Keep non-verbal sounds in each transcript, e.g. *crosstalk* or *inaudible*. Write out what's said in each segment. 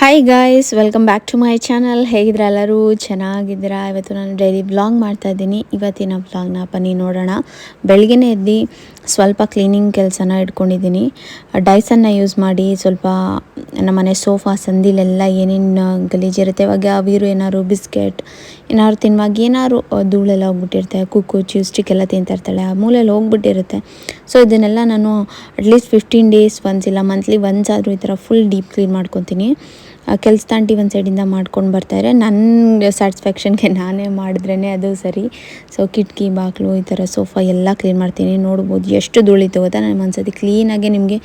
Hi guys welcome back to my channel ಹೇಗಿದ್ರೆ ಎಲ್ಲರೂ? ಚೆನ್ನಾಗಿದ್ದೀರಾ? ಇವತ್ತು ನಾನು ಡೈಲಿ ಬ್ಲಾಗ್ ಮಾಡ್ತಾ ಇದ್ದೀನಿ. ಇವತ್ತಿನ ಬ್ಲಾಗ್ನ ಬನ್ನಿ ನೋಡೋಣ. ಬೆಳಗ್ಗೆನೇ ಎದ್ದು ಸ್ವಲ್ಪ ಕ್ಲೀನಿಂಗ್ ಕೆಲಸನ ಇಟ್ಕೊಂಡಿದ್ದೀನಿ. ಡೈಸನ್ನ ಯೂಸ್ ಮಾಡಿ ಸ್ವಲ್ಪ ನಮ್ಮನೆ ಸೋಫಾ ಸಂದಿಲೆಲ್ಲ ಏನೇನು ಗಲೀಜಿರುತ್ತೆ ಇವಾಗ ಅವಿರು ಏನಾದ್ರು ಬಿಸ್ಕೆಟ್, ಏನಾದ್ರು ತಿನ್ನುವಾಗ ಏನಾದ್ರು ಧೂಳೆಲ್ಲ ಹೋಗ್ಬಿಟ್ಟಿರುತ್ತೆ, ಕುಕ್ಕು ಚ್ಯೂಸ್ಟಿಕ್ ಸ್ಟಿಕ್ ಎಲ್ಲ ತಿಂತಾ ಇರ್ತಾಳೆ, ಆ ಮೂಲೆಯಲ್ಲಿ ಹೋಗ್ಬಿಟ್ಟಿರುತ್ತೆ. ಸೊ ಇದನ್ನೆಲ್ಲ ನಾನು at least fifteen days once ಇಲ್ಲ ಮಂತ್ಲಿ ಒನ್ಸ್ ಆದರೂ ಈ ಥರ ಫುಲ್ ಡೀಪ್ ಕ್ಲೀನ್ ಮಾಡ್ಕೊತೀನಿ. ಕೆಲಸ ತಾಂಟಿ ಒಂದು ಸೈಡಿಂದ ಮಾಡ್ಕೊಂಡು ಬರ್ತಾರೆ ನನ್ನ ಸ್ಯಾಟಿಸ್ಫ್ಯಾಕ್ಷನ್ಗೆ ನಾನೇ ಮಾಡಿದ್ರೇ ಅದು ಸರಿ. ಸೊ ಕಿಟಕಿ ಬಾಗಿಲು ಈ ಥರ ಸೋಫಾ ಎಲ್ಲ ಕ್ಲೀನ್ ಮಾಡ್ತೀನಿ. ನೋಡ್ಬೋದು ಎಷ್ಟು ಧೂಳಿತು ಗೊತ್ತಾ? ನಾನು ಒಂದ್ಸತಿ ಕ್ಲೀನಾಗಿ ನಿಮಗೆ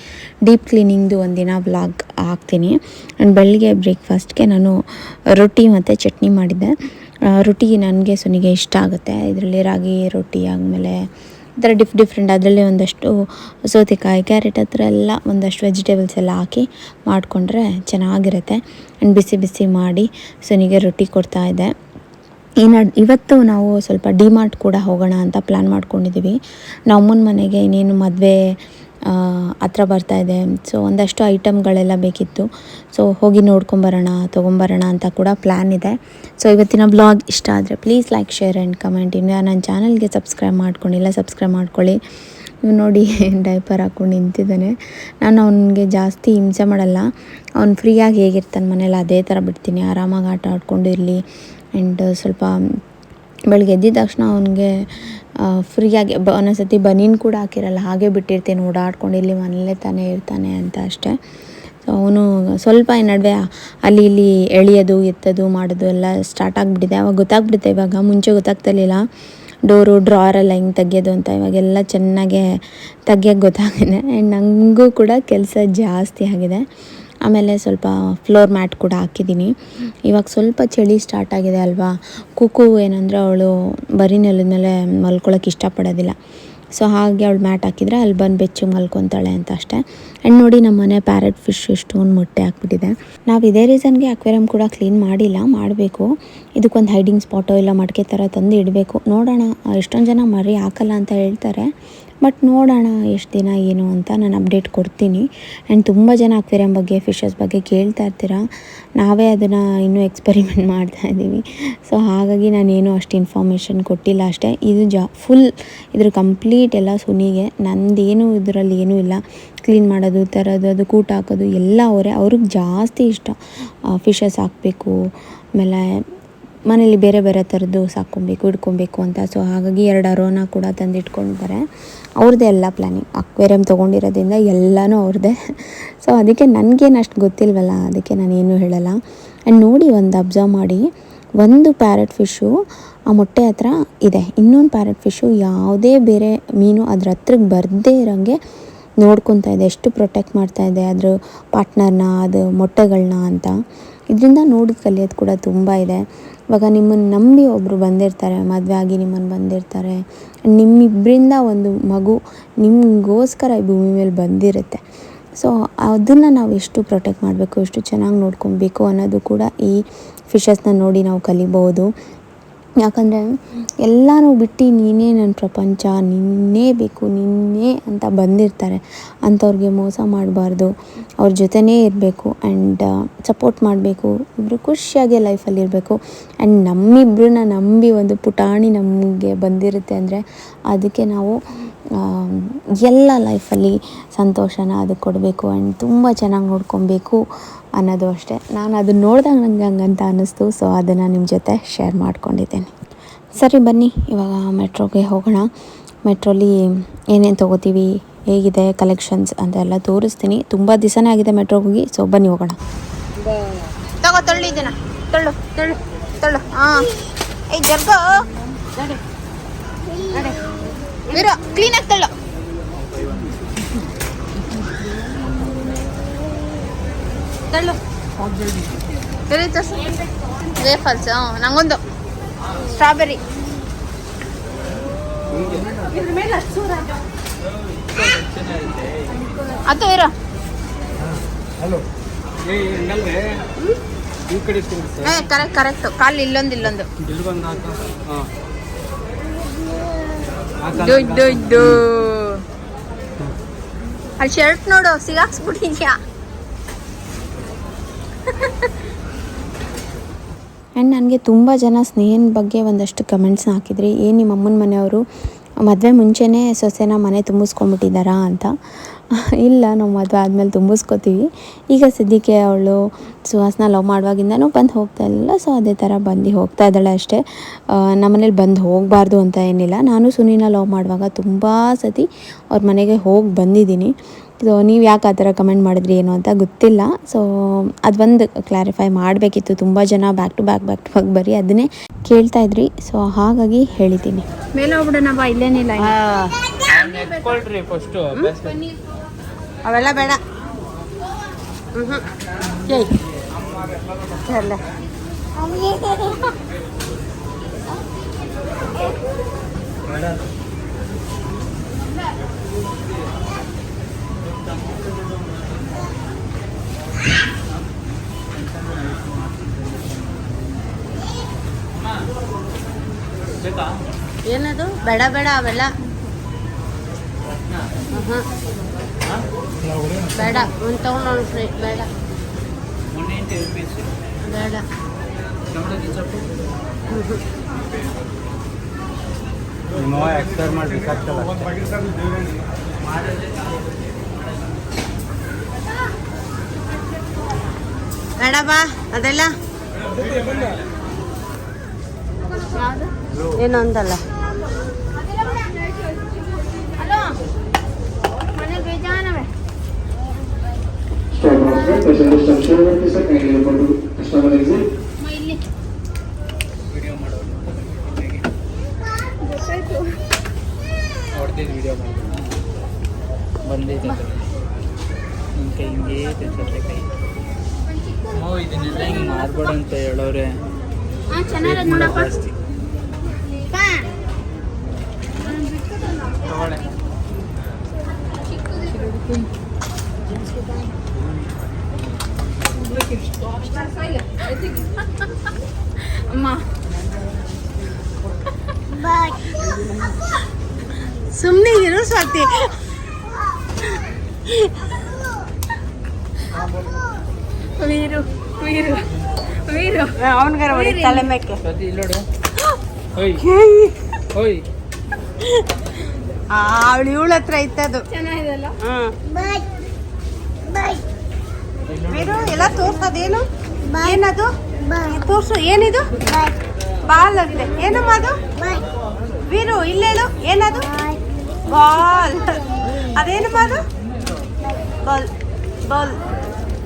ಡೀಪ್ ಕ್ಲೀನಿಂಗ್ದು ಒಂದಿನ ವ್ಲಾಗ್ ಹಾಕ್ತೀನಿ. ನಾನು ಬೆಳಗ್ಗೆ ಬ್ರೇಕ್ಫಾಸ್ಟ್ಗೆ ನಾನು ರೊಟ್ಟಿ ಮತ್ತು ಚಟ್ನಿ ಮಾಡಿದ್ದೆ. ರೊಟ್ಟಿ ನನಗೆ ಸುನಿಗೆ ಇಷ್ಟ ಆಗುತ್ತೆ. ಇದರಲ್ಲಿ ರಾಗಿ ರೊಟ್ಟಿ, ಆದಮೇಲೆ ಈ ಥರ ಡಿಫ್ ಡಿಫ್ರೆಂಟ್ ಅದರಲ್ಲಿ ಒಂದಷ್ಟು ಸೌತೆಕಾಯಿ ಕ್ಯಾರೆಟ್ ಹತ್ರ ಎಲ್ಲ ಒಂದಷ್ಟು ವೆಜಿಟೇಬಲ್ಸ್ ಎಲ್ಲ ಹಾಕಿ ಮಾಡಿಕೊಂಡ್ರೆ ಚೆನ್ನಾಗಿರುತ್ತೆ. ಆ್ಯಂಡ್ ಬಿಸಿ ಬಿಸಿ ಮಾಡಿ ಸೊನಿಗೆ ರೊಟ್ಟಿ ಕೊಡ್ತಾ ಇದ್ದೆ. ಇನ್ನು ಇವತ್ತು ನಾವು ಸ್ವಲ್ಪ ಡಿಮಾರ್ಟ್ ಕೂಡ ಹೋಗೋಣ ಅಂತ ಪ್ಲ್ಯಾನ್ ಮಾಡ್ಕೊಂಡಿದ್ದೀವಿ ನಮ್ಮನ ಮನೆಗೆ ಇನ್ನೇನು ಮದುವೆ ಹತ್ರ ಬರ್ತಾ ಇದೆ. ಸೊ ಒಂದಷ್ಟು ಐಟಮ್ಗಳೆಲ್ಲ ಬೇಕಿತ್ತು. ಸೊ ಹೋಗಿ ನೋಡ್ಕೊಂಬರೋಣ, ತೊಗೊಂಬರೋಣ ಅಂತ ಕೂಡ ಪ್ಲ್ಯಾನ್ ಇದೆ. ಸೊ ಇವತ್ತಿನ ಬ್ಲಾಗ್ ಇಷ್ಟ ಆದರೆ please like share and comment ಇನ್ನು ನನ್ನ ಚಾನಲ್ಗೆ ಸಬ್ಸ್ಕ್ರೈಬ್ ಮಾಡ್ಕೊಂಡಿಲ್ಲ ಸಬ್ಸ್ಕ್ರೈಬ್ ಮಾಡ್ಕೊಳ್ಳಿ. ಇವ್ ನೋಡಿ *laughs* ಡೈಪರ್ ಹಾಕ್ಕೊಂಡು ನಿಂತಿದ್ದಾನೆ. ನಾನು ಅವನಿಗೆ ಜಾಸ್ತಿ ಹಿಂಸೆ ಮಾಡಲ್ಲ. ಅವ್ನು ಫ್ರೀಯಾಗಿ ಹೇಗಿರ್ತಾನೆ ಮನೇಲಿ, ಅದೇ ಥರ ಬಿಡ್ತೀನಿ. ಆರಾಮಾಗಿ ಆಟ ಆಡ್ಕೊಂಡು ಇರಲಿ. ಆ್ಯಂಡ್ ಸ್ವಲ್ಪ ಬೆಳಗ್ಗೆ ಎದ್ದಿದ ತಕ್ಷಣ ಅವನಿಗೆ ಫ್ರೀಯಾಗಿ ಬ, ಒಂದೊಂದ್ಸತಿ ಬನೀನ್ ಕೂಡ ಹಾಕಿರಲ್ಲ, ಹಾಗೆ ಬಿಟ್ಟಿರ್ತೀನಿ, ಓಡಾಡ್ಕೊಂಡು ಇಲ್ಲಿ ಮನೇಲೇ ತಾನೇ ಇರ್ತಾನೆ ಅಂತ ಅಷ್ಟೇ. ಸೊ ಅವನು ಸ್ವಲ್ಪ ಈ ನಡುವೆ ಅಲ್ಲಿ ಇಲ್ಲಿ ಎಳೆಯೋದು, ಎತ್ತೋದು, ಮಾಡೋದು ಎಲ್ಲ ಸ್ಟಾರ್ಟ್ ಆಗಿಬಿಟ್ಟಿದೆ. ಅವಾಗ ಗೊತ್ತಾಗ್ಬಿಡುತ್ತೆ ಇವಾಗ, ಮುಂಚೆ ಗೊತ್ತಾಗ್ತಿರ್ಲಿಲ್ಲ. ಡೋರು ಡ್ರಾರೆಲ್ಲ ಹಿಂಗೆ ತೆಗೆಯೋದು ಅಂತ ಇವಾಗೆಲ್ಲ ಚೆನ್ನಾಗೆ ತೆಗಿಯೋಕ್ಕೆ ಗೊತ್ತಾಗಿದೆ. ಆ್ಯಂಡ್ ನನಗೂ ಕೂಡ ಕೆಲಸ ಜಾಸ್ತಿ ಆಗಿದೆ. ಆಮೇಲೆ ಸ್ವಲ್ಪ ಫ್ಲೋರ್ ಮ್ಯಾಟ್ ಕೂಡ ಹಾಕಿದ್ದೀನಿ. ಇವಾಗ ಸ್ವಲ್ಪ ಚಳಿ ಸ್ಟಾರ್ಟ್ ಆಗಿದೆ ಅಲ್ವಾ? ಕುಕು ಏನಂದರೆ ಅವಳು ಬರೀ ನೆಲದ ಮೇಲೆ ಮಲ್ಕೊಳ್ಳೋಕೆ ಇಷ್ಟಪಡೋದಿಲ್ಲ. ಸೊ ಹಾಗೆ ಅವಳು ಮ್ಯಾಟ್ ಹಾಕಿದರೆ ಅಲ್ಲಿ ಬಂದು ಬೆಚ್ಚು ಮಲ್ಕೊತಾಳೆ ಅಂತ ಅಷ್ಟೇ. ಆ್ಯಂಡ್ ನೋಡಿ ನಮ್ಮ ಮನೆ ಪ್ಯಾರೆಟ್ ಫಿಶ್ ಎಷ್ಟೊಂದು ಮೊಟ್ಟೆ ಹಾಕ್ಬಿಟ್ಟಿದೆ. ನಾವು ಇದೇ ರೀಸನ್ಗೆ ಅಕ್ವೇರಿಯಂ ಕೂಡ ಕ್ಲೀನ್ ಮಾಡಿಲ್ಲ, ಮಾಡಬೇಕು. ಇದಕ್ಕೊಂದು ಹೈಡಿಂಗ್ ಸ್ಪಾಟೋ ಇಲ್ಲ ಮಡಕೆ ಥರ ತಂದು ಇಡಬೇಕು ನೋಡೋಣ, ಎಷ್ಟೊಂದು ಜನ ಮರಿ ಹಾಕಲ್ಲ ಅಂತ ಹೇಳ್ತಾರೆ. ಬಟ್ ನೋಡೋಣ ಎಷ್ಟು ದಿನ ಏನು ಅಂತ ನಾನು ಅಪ್ಡೇಟ್ ಕೊಡ್ತೀನಿ. ಆ್ಯಂಡ್ ತುಂಬ ಜನ ಅಕ್ವೇರಿಯಂ ಬಗ್ಗೆ ಫಿಶಸ್ ಬಗ್ಗೆ ಕೇಳ್ತಾ ಇರ್ತೀರ? ನಾವೇ ಅದನ್ನು ಇನ್ನೂ ಎಕ್ಸ್ಪೆರಿಮೆಂಟ್ *laughs* ಮಾಡ್ತಾ ಇದ್ದೀವಿ. ಸೊ ಹಾಗಾಗಿ ನಾನೇನು ಅಷ್ಟು ಇನ್ಫಾರ್ಮೇಷನ್ ಕೊಟ್ಟಿಲ್ಲ ಅಷ್ಟೇ. ಇದು ಜಾ ಫುಲ್ ಇದ್ರ ಕಂಪ್ಲೀಟ್ ಎಲ್ಲ ಸುನಿಗೆ. ನಂದೇನು ಇದರಲ್ಲಿ ಏನೂ ಇಲ್ಲ. ಕ್ಲೀನ್ ಮಾಡೋದು, ತರೋದು, ಅದು ಕೂಟ ಹಾಕೋದು ಎಲ್ಲ ಅವರೇ. ಅವ್ರಿಗೆ ಜಾಸ್ತಿ ಇಷ್ಟ. ಫಿಶಸ್ ಹಾಕಬೇಕು, ಆಮೇಲೆ ಮನೇಲಿ ಬೇರೆ ಬೇರೆ ಥರದ್ದು ಸಾಕ್ಕೊಬೇಕು, ಇಟ್ಕೊಬೇಕು ಅಂತ. ಸೊ ಹಾಗಾಗಿ ಎರಡು ಅರೋನ ಕೂಡ ತಂದು ಇಟ್ಕೊಂಡಿದ್ದಾರೆ ಅವ್ರದ್ದೇ ಎಲ್ಲ ಪ್ಲ್ಯಾನಿಂಗ್ ಅಕ್ವೇರಿಯಂ ತೊಗೊಂಡಿರೋದ್ರಿಂದ ಎಲ್ಲನೂ ಅವ್ರದ್ದೇ. ಸೊ ಅದಕ್ಕೆ ನನಗೇನು ಅಷ್ಟು ಗೊತ್ತಿಲ್ವಲ್ಲ, ಅದಕ್ಕೆ ನಾನು ಏನೂ ಹೇಳಲ್ಲ. ಆ್ಯಂಡ್ ನೋಡಿ ಒಂದು ಅಬ್ಸರ್ವ್ ಮಾಡಿ. ಒಂದು ಪ್ಯಾರೆಟ್ ಫಿಶು ಆ ಮೊಟ್ಟೆ ಹತ್ರ ಇದೆ. ಇನ್ನೊಂದು ಪ್ಯಾರೆಟ್ ಫಿಶ್ಶು ಯಾವುದೇ ಬೇರೆ ಮೀನು ಅದ್ರ ಹತ್ರಕ್ಕೆ ಬರದೇ ಇರೋಂಗೆ ನೋಡ್ಕೊತಾ ಇದೆ, ಎಷ್ಟು ಪ್ರೊಟೆಕ್ಟ್ ಮಾಡ್ತಾ ಇದೆ ಅದ್ರ ಪಾರ್ಟ್ನರ್ನ ಅದು ಮೊಟ್ಟೆಗಳನ್ನ ಅಂತ. ಇದರಿಂದ ನೋಡಿ ಕಲಿಯೋದು ಕೂಡ ತುಂಬ ಇದೆ. ಇವಾಗ ನಿಮ್ಮನ್ನು ನಂಬಿ ಒಬ್ಬರು ಬಂದಿರ್ತಾರೆ, ಮದುವೆ ಆಗಿ ನಿಮ್ಮನ್ನು ಬಂದಿರ್ತಾರೆ ನಿಮ್ಮಿಬ್ಬರಿಂದ ಒಂದು ಮಗು ನಿಮಗೋಸ್ಕರ ಈ ಭೂಮಿ ಮೇಲೆ ಬಂದಿರುತ್ತೆ. ಸೊ ಅದನ್ನು ನಾವು ಎಷ್ಟು ಪ್ರೊಟೆಕ್ಟ್ ಮಾಡಬೇಕು, ಎಷ್ಟು ಚೆನ್ನಾಗಿ ನೋಡ್ಕೊಬೇಕು ಅನ್ನೋದು ಕೂಡ ಈ ಫಿಶಸ್ನ ನೋಡಿ ನಾವು ಕಲಿಬೋದು ಯಾಕಂದರೆ ಎಲ್ಲನೂ ಬಿಟ್ಟು ನೀನೇ ನನ್ನ ಪ್ರಪಂಚ, ನಿನ್ನೇ ಬೇಕು, ನಿನ್ನೇ ಅಂತ ಬಂದಿರ್ತಾರೆ. ಅಂಥವ್ರಿಗೆ ಮೋಸ ಮಾಡಬಾರ್ದು. ಅವ್ರ ಜೊತೆನೇ ಇರಬೇಕು ಆ್ಯಂಡ್ ಸಪೋರ್ಟ್ ಮಾಡಬೇಕು. ಇಬ್ಬರು ಖುಷಿಯಾಗಿ ಲೈಫಲ್ಲಿ ಇರಬೇಕು. ಆ್ಯಂಡ್ ನಮ್ಮಿಬ್ಬರನ್ನ ನಂಬಿ ಒಂದು ಪುಟಾಣಿ ನಮಗೆ ಬಂದಿರುತ್ತೆ ಅಂದರೆ ಅದಕ್ಕೆ ನಾವು ಎಲ್ಲ ಲೈಫಲ್ಲಿ ಸಂತೋಷನ ಅದು ಕೊಡಬೇಕು ಆ್ಯಂಡ್ ತುಂಬ ಚೆನ್ನಾಗಿ ನೋಡ್ಕೊಬೇಕು ಅನ್ನೋದು ಅಷ್ಟೇ. ನಾನು ಅದನ್ನ ನೋಡಿದಾಗ ನನಗೆ ಹಂಗಂತ ಅನ್ನಿಸ್ತು ಸೊ ಅದನ್ನು ನಿಮ್ಮ ಜೊತೆ ಶೇರ್ ಮಾಡ್ಕೊಂಡಿದ್ದೇನೆ. ಸರಿ ಬನ್ನಿ, ಇವಾಗ ಮೆಟ್ರೋಗೆ ಹೋಗೋಣ. ಮೆಟ್ರೋಲಿ ಏನೇನು ತೊಗೋತೀವಿ, ಹೇಗಿದೆ ಕಲೆಕ್ಷನ್ಸ್ ಅಂತ ಎಲ್ಲ ತೋರಿಸ್ತೀನಿ. ತುಂಬ ದಿವಸನೇ ಆಗಿದೆ ಮೆಟ್ರೋಗೆ ಹೋಗಿ ಸೊ ಬನ್ನಿ ಹೋಗೋಣ. ತಗೋ, ತಳ್ಳಿ ಇದನ್ನ. ತಳ್ಳು ತಳ್ಳು ತಳ್ಳು. ಹಾಂ. ಏಯ್, ಜರ್ಗೋ. ಕ್ಲೀನಾಗಿ ತಳ್ಳು. ತಳ್ಳು. ವೇಫಲ್ಸ್ ಹಾಂ ನಂಗೊಂದು. ಸ್ಟ್ರಾಬೆರಿ ಅದು ಇರೋ. ಹಲೋ ಏ ಹಂಗಲ್ವೇ ಈ ಕಡೆ ತಿರುಗಿ ಸರ್. ಏ ಕರೆಕ್ಟ್ ಕರೆಕ್ಟ್ ಕಾಲು ಇಲ್ಲೊಂದು ಇಲ್ಲೊಂದು. ಅಲ್ಲಿ ಶರ್ಟ್ ನೋಡು ಸಿಗಾಕ್ಸ್ಬಿಟ್ಟಿದ್ಯಾ? *laughs* ಆ್ಯಂಡ್ ನನಗೆ ತುಂಬ ಜನ ಸ್ನೇಹನ ಬಗ್ಗೆ ಒಂದಷ್ಟು ಕಮೆಂಟ್ಸ್ನ ಹಾಕಿದ್ರಿ. ಏನು ನಿಮ್ಮ ಅಮ್ಮನ ಮನೆಯವರು? ಮದುವೆ ಮುಂಚೆನೇ ಸೊಸೆನ ಮನೆ ತುಂಬಿಸ್ಕೊಂಡ್ಬಿಟ್ಟಿದ್ದಾರಾ ಅಂತ. *laughs* ಇಲ್ಲ, ನಾವು ಮದುವೆ ಆದಮೇಲೆ ತುಂಬಿಸ್ಕೋತೀವಿ. ಈಗ ಸದ್ಯಕ್ಕೆ ಅವಳು ಸುಹಾಸ್ನ ಲವ್ ಮಾಡುವಾಗಿಂದನೂ ಬಂದು ಹೋಗ್ತಾ ಇರಲಿಲ್ಲ ಸೊ ಅದೇ ಥರ ಬಂದು ಹೋಗ್ತಾ ಇದ್ದಾಳೆ ಅಷ್ಟೇ. ನಮ್ಮ ನಮ್ಮನೇಲಿ ಬಂದು ಹೋಗಬಾರ್ದು ಅಂತ ಏನಿಲ್ಲ. ನಾನು ಸುನೀನ ಲವ್ ಮಾಡುವಾಗ ತುಂಬ ಸತಿ ಅವ್ರ ಮನೆಗೆ ಹೋಗಿ ಬಂದಿದ್ದೀನಿ. ಸೊ ನೀವು ಯಾಕೆ ಆ ಥರ ಕಮೆಂಟ್ ಮಾಡಿದ್ರಿ ಏನು ಅಂತ ಗೊತ್ತಿಲ್ಲ. ಸೊ ಅದೊಂದು ಕ್ಲಾರಿಫೈ ಮಾಡಬೇಕಿತ್ತು. ತುಂಬ ಜನ back to back back to back ಬರೀ ಅದನ್ನೇ ಕೇಳ್ತಾ ಇದ್ರಿ. ಸೊ ಹಾಗಾಗಿ ಹೇಳಿದ್ದೀನಿ. ಮೇಲೆ ಹೋಗ್ಬಿಡೋಣ ಬಾ ಇಲ್ಲೇನಿಲ್ಲ ಅವೆಲ್ಲ ಬೇಡ. ಹ್ಞೂ ಬೇಡ ಬೇಡ ಅವೆಲ್ಲ. ಬೇಡ ಒಂದು ತಗೊಂಡು ಒಂದು ಪ್ಲೇಟ್ ಬೇಡ. ಬೇಡ. ಎಕ್ಸ್ಪೈರ್ ಮಾಡಿ ಬೇಕಾಗ್ತಲ್ಲ ಬೇಡ ಬಾ ಅದೆಲ್ಲ. ಏನು ಅಂದಲ್ಲ Stop passenger kindly to customer exit. Video ಮಾಡೋದು. ಹೊಡೆದಿದ್ದು ವಿಡಿಯೋ ಮಾಡೋದು. ಬಂದೈತೆ ನಿಮ್ಮ ಕೈ ಹಿಂಗೆ ತೆಚ್ಚತ್ತೆ ಕೈ. ಓ ಇದನ್ನೆಲ್ಲ ಹಿಂಗೆ ಮಾರ್ಬೇಡ ಅಂತ ಹೇಳೋರೆ. ಜಾಸ್ತಿ ತಗೊಳ್ಳೆ. ಅಮ್ಮ ಸುಮ್ಮನೆ ಇರು ಸ್ವಾತಿ ವೀರು ವೀರು ವೀರು ಅವನಿಗಾರ ಹೊಡಿ ತಲೆ ಮೇಕೆ ಪ್ರತಿ ಇಲ್ಲೋಡು ಹೋಯ್ ಹೋಯ್ ಅವಳು ಇವಳ ಹತ್ರ ಇತ್ತದು ವೀರು ಎಲ್ಲ ತೋರ್ಸೋದೇನು? ಏನದು? ತೋರ್ಸು ಏನಿದು? ಬಾಲ್ ಅಂತೆ ಏನಮ್ಮ ಅದು? ವೀರು ಇಲ್ಲೇನು ಏನದು? ಬಾಲ್. ಅದೇನಮ್ಮ ಅದು? Ball ball.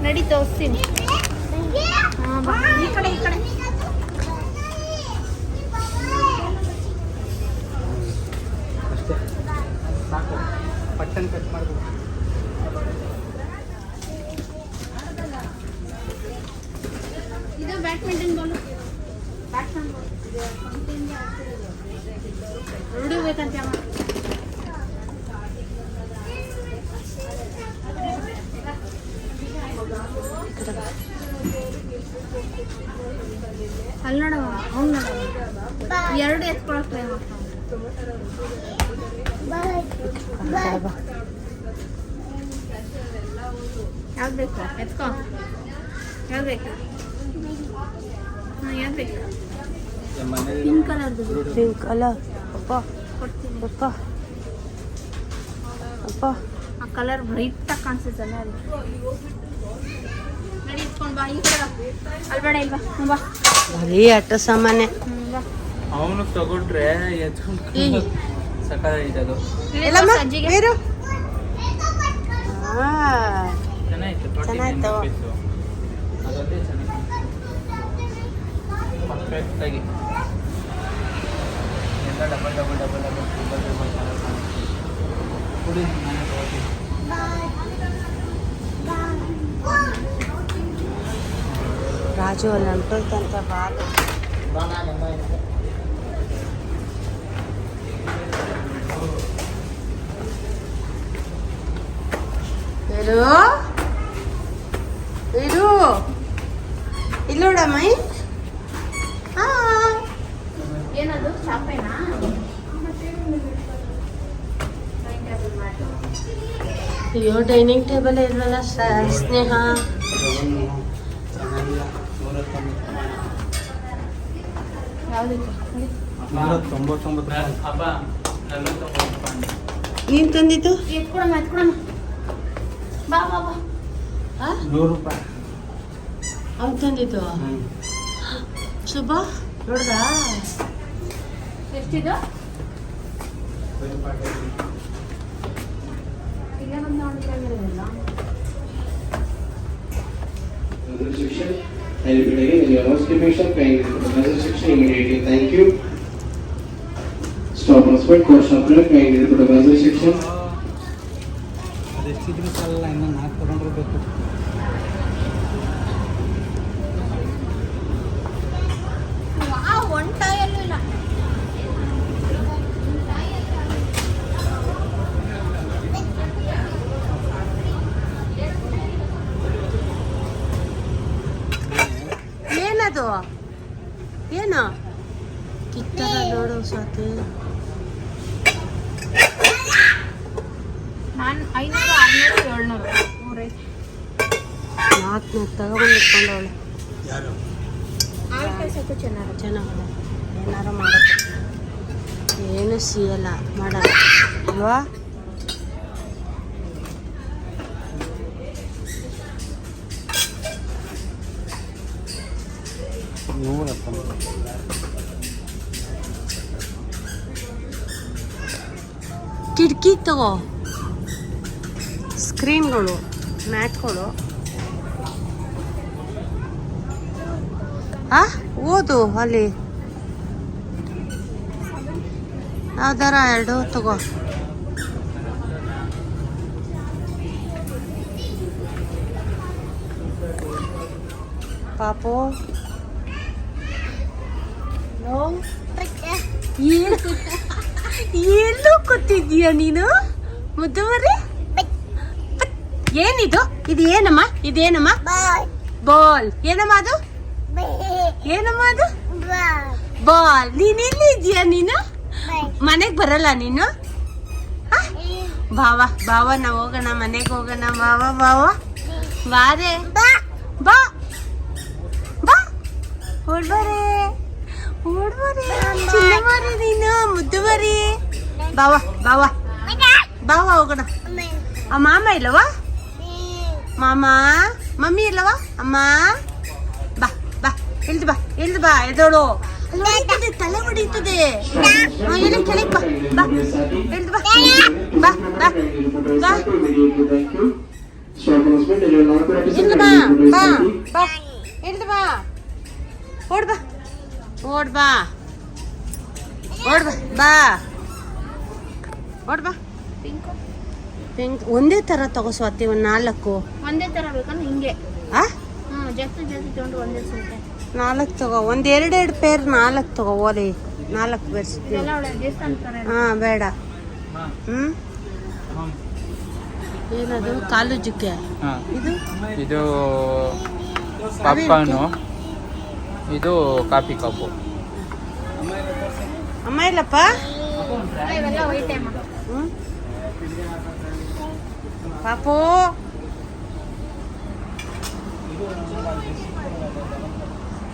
ನಡಿ ತೋರಿಸ್ತೀನಿ. ಈ ಕಡೆ ಈ ಕಡೆ. ಸಾಕು. ಪಟ್ಟನ್ ಕಟ್ ಮಾಡಬೇಕು ಇದು ಬ್ಯಾಡ್ಮಿಂಟನ್ ಬಾಲು. Batsman ball. ಬೇಕಂತ ಅಲ್ಲಿ ನೋಡವ ಅವ್ನು ನೋಡವ ಎರಡು ಎತ್ಕೊಳಕ್ ಟ್ರೈ ಮಾಡ್ತಾವ ಯಾವ್ದು ಬೇಕು? ಎತ್ಕೋ. ಯಾವ್ದು ಬೇಕು? ಹಾಂ ಯಾವ್ದು ಬೇಕು? ಪಿಂಕ್ ಕಲರ್ದು ಪಿಂಕ್ ಅಲ್ಲ ಅಪ್ಪ. ಕೊಡ್ತೀನಿ. ಅಪ್ಪ. ಅಪ್ಪ. ಆ ಕಲರ್ ಬ್ರೈಟ್ ಆಗಿ ಕಾಣಿಸುತ್ತಲ್ಲ ಅದು? ನಡಿ ಇಟ್ಕೊಂಡು ಬಾ. ಈ ಕಡೆ ಬಾ. ಅಲ್ಲಿ ಬೇಡ ಇಲ್ವಾ ಬಾ. ಬರೀ ಆಟ ಸಾಮಾನ್ಯ. ಹ್ಞೂ ಅವನು ತಗೊಂಡ್ರೆ ಎತ್ಕೊಂಡು. ಸಕಾಲೈತೆ ಅದು ಚೆನ್ನಾಗಿತ್ತು ಚೆನ್ನಾಯ್ತು. ಪೀಸು ಅದೊಂದೇ ಚೆನ್ನಾಗಿ ಪರ್ಫೆಕ್ಟ್ ಆಗಿ ಎಲ್ಲ double double double double triple triple colour ಕುಡಿ ನಾನು ತಗೋತೀನಿ ರಾಜು ಅಲ್ಲಿ ಬಾಲು ಇರು. ಇರು. ಇಲ್ಲೋಡಮ್ಮ ಏನದು? ಚಾಪೆನಾ? ಅಯ್ಯೋ ಡೈನಿಂಗ್ ಟೇಬಲ್ ಇರಲ್ಲ ಸ್ನೇಹ. ಯಾವ್ದಕ್ಕೆ ಅಂತಂತಿದು ಇಂತಂತಿದು ಜೀಪ್ ಕೂಡ ಮಚ್ಚುಡಣ ಬಾ ಬಾ. ಹಾ 100 ರೂಪಾಯಿ. ಅಂತಂತಿದು ಚ 봐 ನೋಡ್ರಾ ಎಷ್ಟು ಇಲ್ಲ ಏನಿಲ್ಲ so section I request you ನೀ ಯರಸ್ take ship can thank you ನನ್ನ ಸ್ಕಿಲ್ ಕೋರ್ಸ ಆಪ್ಲೈ್ ಮಾಡ್ಕೈತೆ ಇದರ ಬಗ್ಗೆ ಬರ್ಲಿ ಶಿಕ್ಷಕರು ಅದು ಎಷ್ಟು ದಿನ ನಾಲ್ಕು ತಗೊಂಡಿರಬೇಕು ವಾ ಒನ್ ಟೈಯಲ್ಲ ಇಲ್ಲ ಒಂದು ಟೈಯೇ ಐನೂರು ಆರುನೂರು ಏಳ್ನೂರು ನಾಲ್ಕುನೂರು ತಗೊಂಡು ಇಟ್ಕೊಂಡವಳು ಕಳ್ಸೋಕ್ಕೂ ಚೆನ್ನಾಗಿ ಏನಾರು ಮಾಡೋದು ಏನು ಸಿಯಲ್ಲ ಮಾಡಲ್ಲ ಅಲ್ವಾ ಕಿಟಕಿ ತಗೋ. ಸ್ಕ್ರೀನ್ಗಳು ಮ್ಯಾಟ್ಗಳು. ಆ ಓದು ಅಲ್ಲಿ. ಯಾವ್ದಾರ ಎರಡು ತಗೋ. ಪಾಪು. ಏನು ಎಲ್ಲೂ ಕೂತಿದ್ದೀಯ ನೀನು? ಮುದ್ದುವರಿ ಏನಿದು? ಇದು ಏನಮ್ಮ? ಇದೇನಮ್ಮ ಬಾಲ್. ಏನಮ್ಮ ಅದು? ಏನಮ್ಮ ಅದು? ಬಾಲ್. ನೀನ್ ಎಲ್ಲಿ ಇದೀಯ ನೀನು ಮನೆಗ್ ಬರಲ್ಲ ನೀನು? ಬಾವ ಬಾವ ನಾವ್ ಹೋಗೋಣ ಮನೆಗೆ ಹೋಗೋಣ. ಬಾವ ಬಾವ ಬಾರೆ. ಬಾ. ಬಾ. ಓಡ್ಬಾರೆ. ಓಡ್ಬಾರೆ. ಚಿನ್ನಬಾರಿ ನೀನು ಮುದ್ದು ಬರಿ ಬಾವ ಬಾವ ಬಾವ ಹೋಗೋಣ. ಆ ಮಾಮ ಇಲ್ಲವಾ? ಮಾಮ ಮಮ್ಮಿ ಇಲ್ಲವಾ ಅಮ್ಮ ಬಾ ಬಾ ಇಳ್ದು ಬಾ ಇಳ್ದು ಬಾ ಎದೋಳು ಅಲ್ಲಿ ಹೊಡೀತದೆ ತಲೆ ಹೊಡೀತದೆ ಹಾ, ಇಲ್ಲಿ ಕೆಳಗೆ ಬಾ ಬಾ ಇಳ್ದು ಬಾ ಬಾ ಬಾ ಬಾ Thank you. Stop on spot, in your non-practice, ಇಳ್ದು ಬಾ kindly put the ಬಾ ಪಿಂಕ್ ಒಂದೇ ತರ ತಗೋ ಸ್ವಾತಿ ಒಂದು ನಾಲ್ಕು. ಒಂದೇ ತರ ಬೇಕಂದ್ರೆ ಹಿಂಗೆ. ಆ? ಹ್ಞೂ ಜಾಸ್ತಿ ಜಾಸ್ತಿ ತೊಗೊಂಡು ಒಂದೇ ಸಿಗುತ್ತೆ ನಾಲ್ಕು ತಗೋ ಒಂದು ಎರಡೆರಡು ಪೇರ್ ನಾಲ್ಕು ತಗೋ ಓಲಿ. ನಾಲ್ಕು ಬೆರ್ಸ್ತೀವಿ ಇದೆಲ್ಲ ಅವಳೆ ದೇವಸ್ಥಾನ ಇದೆ. ಹಾಂ ಬೇಡ. ಹ್ಮ್? ಏನದು? ಕಾಲು ಜುಕ್ಕೆ. ಹಾಂ. ಇದು? ಇದು ಪಾಪ್ಕಾರ್ನು. ಇದು ಕಾಫಿ ಕಪ್ಪು. ಅಮ್ಮ ಇಲ್ಲಪ್ಪ? ಇವೆಲ್ಲ ವೈಟ್ ಅಮ್ಮ. ಹ್ಞೂ ಪಾಪು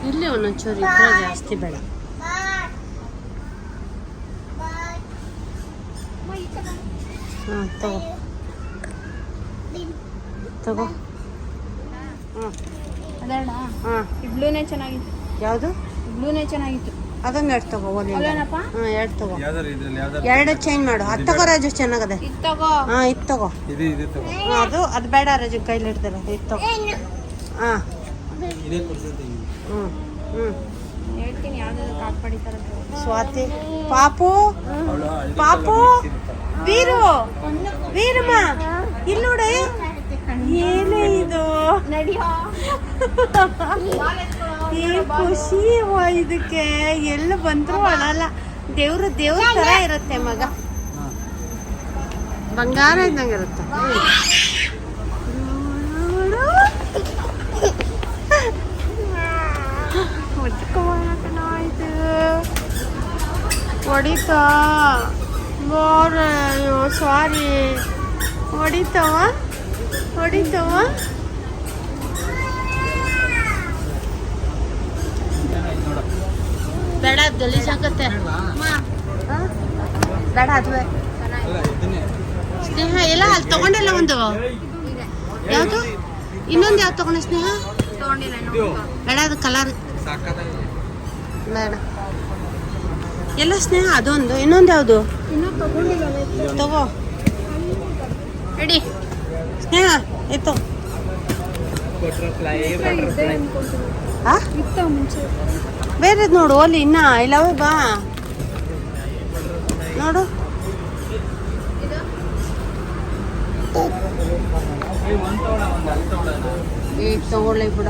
ಇಲ್ಲಿ ಒಂದೊಂಚೂರು ಇದ್ರೆ ಜಾಸ್ತಿ ಬೇಡ. ಹಾಂ ತಗೋ. ತಗೋ. ಅದಣ್ಣ ಹಾಂ. ಈ ಬ್ಲೂನೇ ಚೆನ್ನಾಗಿತ್ತು. ಯಾವುದು? ಬ್ಲೂನೇ ಚೆನ್ನಾಗಿತ್ತು. ಅದೊಂದು ಎರಡು ತಗೋ ಒಂದು ಅಲ್ಲೇನಪ್ಪ ಹಾಂ ಎರಡು ತಗೋ. ಎರಡು ಚೇಂಜ್ ಮಾಡು. ಅದು ತಗೋ ರಾಜು ಚೆನ್ನಾಗದೆ. ಹಾಂ ಇದು ತಗೋ. ಇದು ಇದು ತಗೋ. ಅದು ಅದು ಬೇಡ ರಾಜು ಕೈಲಿ ಇಡ್ತಾರೆ ಇದು ತಗೋ. ಹಾಂ. ಹ್ಞೂ ಹ್ಞೂ. ಸ್ವಾತಿ. ಪಾಪು. ಪಾಪು. ವೀರು. ವೀರಮ್ಮ. ಇಲ್ಲಿ ನೋಡಿ. ಏನೇ ಇದು? *laughs* ಖುಷಿ ವಾ ಇದಕ್ಕೆ ಎಲ್ಲ ಬಂದ್ರು ಅಳಲ್ಲ. ದೇವ್ರು ದೇವ್ರ ತರ ಇರುತ್ತೆ ಮಗ. ಹಾಂ. ಬಂಗಾರ ಇದ್ದಂಗೆ ಇರುತ್ತೆ. ಹೊಡಿತಾ. ಬೋರ್ ಅಯ್ಯೋ ಸಾರಿ ಹೊಡಿತವ? ಹೊಡಿತವ? ನೋಡು ಬೇಡ ಬೇಡ ಗಲೀಜ್ ಆಗತ್ತೆ ಹಾ? ಬೇಡ ಅದುವೆ. ಸ್ನೇಹ ಎಲ್ಲ ಅಲ್ಲಿ ತಗೊಂಡಿಲ್ಲ ಒಂದು? ಯಾವುದು? ಇನ್ನೊಂದು ಯಾವ್ದು ತಗೊಂಡ ಸ್ನೇಹ. ಬೇಡ ಅದು ಕಲರ್ ಬೇಡ. ಎಲ್ಲ ಸ್ನೇಹ ಅದೊಂದು. ಇನ್ನೊಂದು ಯಾವುದು? ಇನ್ನೂ ತಗೊಂಡಿಲ್ಲ ತಗೋ. ರೆಡಿ ಸ್ನೇಹ ಇತ್ತು ಬಟರ್ಫ್ಲೈ ಬಟರ್ಫ್ಲೈ ಹಾ ಇತ್ತು ಮುಂಚೆ. ಬೇರೆದ್ ನೋಡು ಅಲ್ಲಿ ಇನ್ನ ಇಲ್ಲವೇ ಬಾ. ನೋಡು. ಈಗ ತಗೊಳ್ಳಿ ಬಿಡ.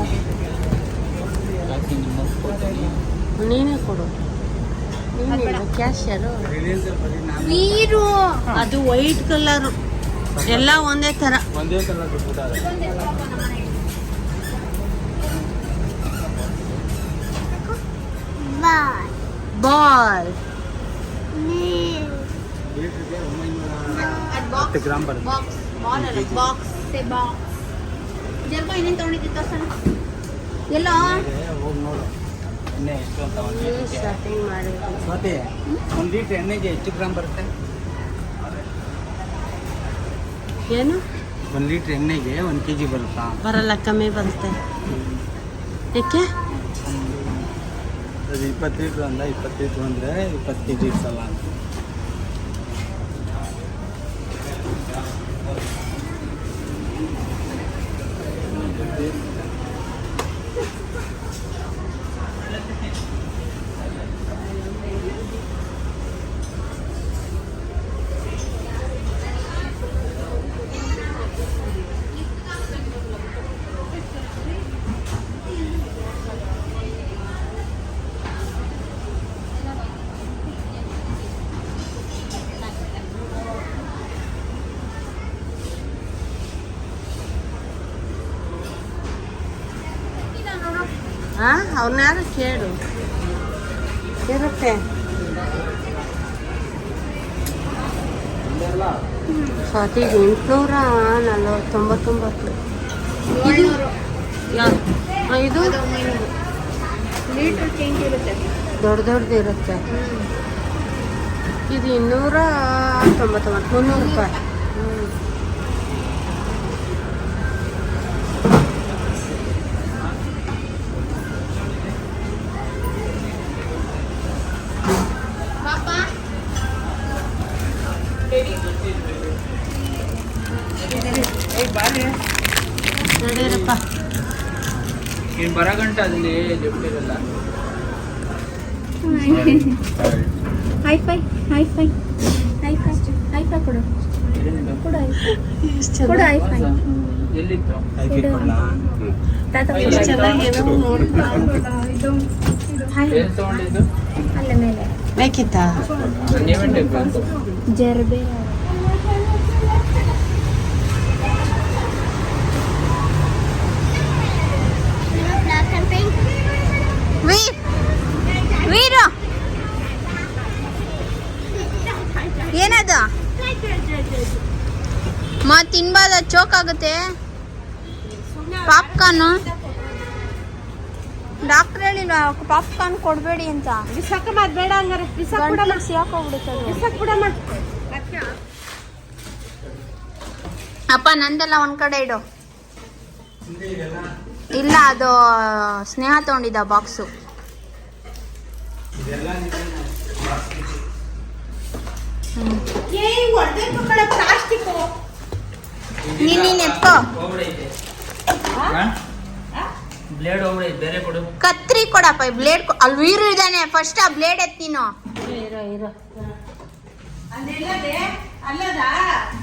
ನೀನೇ ಕೊಡು. ಬರೀ ನಾನು ನೀರು, ಅದು ವೈಟ್ ಕಲರ್ ಎಲ್ಲ ಒಂದೇ ತರ. ಒಂದೇ ಕಲರ್ ಬಿಟ್ಬಿಟ್ಟಾರೆ ಬಾಲ್ ಹತ್ತು ಗ್ರಾಮ್ ಬರುತ್ತೆ ಬಾಕ್ಸ್ ಬಾಲ್ ಅಲ್ಲ ಬಾಕ್ಸ್ ಬಾಕ್ಸ್ ಜರ್ಬ ಇನ್ನೇನು ತಗೊಂಡಿದ್ದಿ ತೋರ್ಸಣ ಎಲ್ಲ ಹೋಗಿ ನೋಡು ಎಣ್ಣೆ ಎಷ್ಟು ಅಂತ ಒಂದು ಸ್ಟಾರ್ಟಿಂಗ್ ಮಾಡಿ ಸ್ವಾತಿ ಒಂದು ಲೀಟ್ರ್ ಎಣ್ಣೆಗೆ ಎಷ್ಟು ಗ್ರಾಮ್ ಬರುತ್ತೆ? ಏನು? ಒಂದು ಲೀಟ್ರ್ ಎಣ್ಣೆಗೆ ಒಂದು ಕೆ ಜಿ ಬರುತ್ತಾ? ಬರಲ್ಲ ಕಮ್ಮಿ ಬರುತ್ತೆ. ಏಕೆ? ಅದು ಇಪ್ಪತ್ತು ಲೀಟ್ರ್ ಅಂದ ಇಪ್ಪತ್ತು ಲೀಟ್ರ್ ಅಂದರೆ ಇಪ್ಪತ್ತು ಕೆ ಜಿ ಇಡ್ಸಲ್ಲ ಅಂತ. ಹಾ ಅವ್ರನ್ನ ಕೇಳು. ಇರುತ್ತೆ ಸ್ವಾತಿ ಎಂಟುನೂರ ನಲ್ವತ್ತೊಂಬತ್ತೊಂಬತ್ತು ಇದು ಇದು ಲೀಟರ್ ಚೇಂಜ್ ಇರುತ್ತೆ. ದೊಡ್ಡ ದೊಡ್ಡದು ಇರುತ್ತೆ. ಇದು ಇನ್ನೂರ ತೊಂಬತ್ತೊಂಬತ್ತು ಮುನ್ನೂರು ರೂಪಾಯಿ. ನೀನು ಬರೋ ಗಂಟೆ ಅಲ್ಲಿ ಲಿಫ್ಟ್ ಇರಲ್ಲ. High five high five high five high five ಕೊಡು. ಕೊಡು ಹೈ ಫೈ ಕೊಡು ಚೆನ್ನಾಗಿ ಹೈ ಫೈ ಎಲ್ಲಿತ್ತು? ತಾತ ಎಷ್ಟು ಚೆನ್ನಾಗೇನೋ ನೋಡ್ತಾ ಇದು ಹೈ ಅಲ್ಲೇ ಮೇಲೆ. ಬೇಕಿತ್ತಾ ಜರ್ಬೆ ತಿನ್ಬಾರ್ದ ಚೋಕ್ ಆಗುತ್ತೆ. ಪಾಪ್ಕಾರ್ನು ಡಾಕ್ಟರ್ ಹೇಳಿಲ್ವಾ ಪಾಪ್ಕಾರ್ನ್ ಕೊಡಬೇಡಿ ಅಂತ. ಬಿಸಾಕಮ್ಮ ಅದ್ ಬೇಡ ಹಂಗಾರೆ. ಕೂಡ ಮಾಡಿ. ಗಂಟ್ಲು ಸಿಕ್ಕಾಕ್ಹೋಗ್ಬಿಡುತ್ತೆ ಅದು. ಬಿಸಾಕ್ ಮಾಡ್. ಅಪ್ಪ ನಂದೆಲ್ಲ ಒಂದ್ ಕಡೆ ಇಡು. ಇಲ್ಲ ಅದು ಸ್ನೇಹ ತಗೊಂಡಿದ್ದ ಬಾಕ್ಸು ಹ್ಞೂ ನೀನ್ ನೀನ್ ಎತ್ಕೋ ಹೋಗ್ಬಿಡೈತೆ ಬ್ಲೇಡ್ ಹೋಗ್ಬಿಡೈತೆ ಬೇರೆ ಕೊಡು. ಕತ್ರಿ ಕೊಡಪ್ಪ ಬ್ಲೇಡ್ ಅಲ್ಲಿ ವೀರು ಇದ್ದಾನೆ ಫಸ್ಟ್ ಆ ಬ್ಲೇಡ್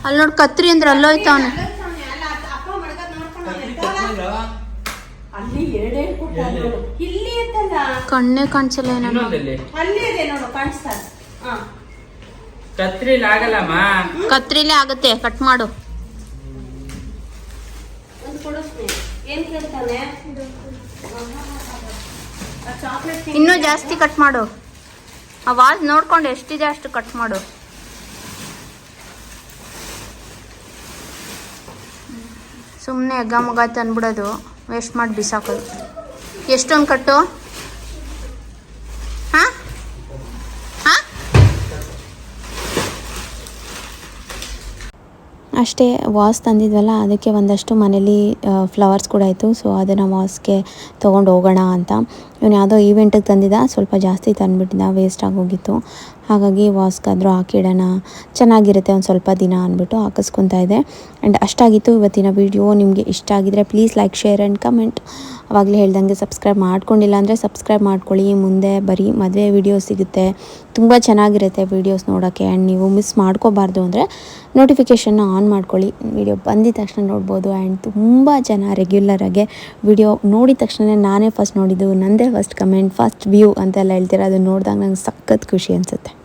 ಅಲ್ಲಿ ನೋಡ್ ಕತ್ರಿ ಅಂದ್ರೆ ಅಲ್ಲೋಯ್ತು ಅವನು. ಅಲ್ಲ ಅಪ್ಪ ಮಡ್ಗದ್ ನೋಡ್ಕೊಂಡು ಅಲ್ಲಿ ಎರಡೇ ಕೊಟ್ಟ ನೋಡು. ಇಲ್ಲಿ ಇತ್ತಲ್ಲ ಕಣ್ಣೇ ಕಾಣಿಸಲ್ಲ ಕತ್ರಿಲಿ ಆಗಲ್ಲಮ್ಮ. ಕತ್ರಿಲೇ ಆಗುತ್ತೆ ಕಟ್ ಮಾಡು. ಒಂದು ಕೊಡಿಸ್ತೀನಿ ಏನ್ ಕೇಳ್ತಾನೆ ಚಾಕ್ಲೇಟ್ ಇನ್ನೂ ಜಾಸ್ತಿ ಕಟ್ ಮಾಡು. ಆ ವಾಲ್ ನೋಡ್ಕೊಂಡು ಎಷ್ಟಿದೆ ಅಷ್ಟು ಕಟ್ ಮಾಡು. ಸುಮ್ಮನೆ ಹಗ್ಗ ಮಗ ತಂದ್ಬಿಡೋದು ವೇಸ್ಟ್ ಮಾಡಿ ಬಿಸಾಕೋದು. ಎಷ್ಟೊಂದು ಕಟ್ಟು ಅಷ್ಟೇ ವಾಸ್ ತಂದಿದ್ವಲ್ಲ, ಅದಕ್ಕೆ ಒಂದಷ್ಟು ಮನೇಲಿ ಫ್ಲವರ್ಸ್ ಕೂಡ ಇತ್ತು ಸೊ ಅದನ್ನು ವಾಸ್ಗೆ ತೊಗೊಂಡು ಹೋಗೋಣ ಅಂತ. ಇವನು ಯಾವುದೋ ಈವೆಂಟಿಗೆ ತಂದಿದ್ದ, ಸ್ವಲ್ಪ ಜಾಸ್ತಿ ತಂದುಬಿಟ್ಟಿದ್ದ ವೇಸ್ಟ್ ಆಗೋಗಿತ್ತು ಹಾಗಾಗಿ ವಾಸ್ಗಾದರೂ ಹಾಕಿಡೋಣ ಚೆನ್ನಾಗಿರುತ್ತೆ ಒಂದು ಸ್ವಲ್ಪ ದಿನ ಅಂದ್ಬಿಟ್ಟು ಹಾಕಿಸ್ಕೊತಾ ಇದೆ. ಆ್ಯಂಡ್ ಅಷ್ಟಾಗಿತ್ತು ಇವತ್ತಿನ ವಿಡಿಯೋ ನಿಮಗೆ ಇಷ್ಟ ಆಗಿದ್ರೆ please like share and comment ಅವಾಗಲೇ ಹೇಳ್ದಂಗೆ ಸಬ್ಸ್ಕ್ರೈಬ್ ಮಾಡ್ಕೊಂಡಿಲ್ಲ ಅಂದರೆ ಸಬ್ಸ್ಕ್ರೈಬ್ ಮಾಡ್ಕೊಳ್ಳಿ. ಮುಂದೆ ಬರೀ ಮದುವೆ ವಿಡಿಯೋ ಸಿಗುತ್ತೆ. ತುಂಬ ಚೆನ್ನಾಗಿರುತ್ತೆ ವೀಡಿಯೋಸ್ ನೋಡೋಕ್ಕೆ ಆ್ಯಂಡ್ ನೀವು ಮಿಸ್ ಮಾಡ್ಕೋಬಾರ್ದು ಅಂದರೆ ನೋಟಿಫಿಕೇಷನ್ನ ಆನ್ ಮಾಡ್ಕೊಳ್ಳಿ. ವಿಡಿಯೋ ಬಂದಿದ ತಕ್ಷಣ ನೋಡ್ಬೋದು. ಆ್ಯಂಡ್ ತುಂಬ ಜನ ರೆಗ್ಯುಲರಾಗೆ ವಿಡಿಯೋ ನೋಡಿದ ತಕ್ಷಣ ನಾನೇ ಫಸ್ಟ್ ನೋಡಿದ್ದು. ನಂದೇ ಫಸ್ಟ್ ಕಮೆಂಟ್ ಫಸ್ಟ್ ವ್ಯೂ ಅಂತೆಲ್ಲ ಹೇಳ್ತೀರ ಅದನ್ನ ನೋಡಿದಾಗ ನಂಗೆ ಸಖತ್ ಖುಷಿ ಅನಿಸುತ್ತೆ.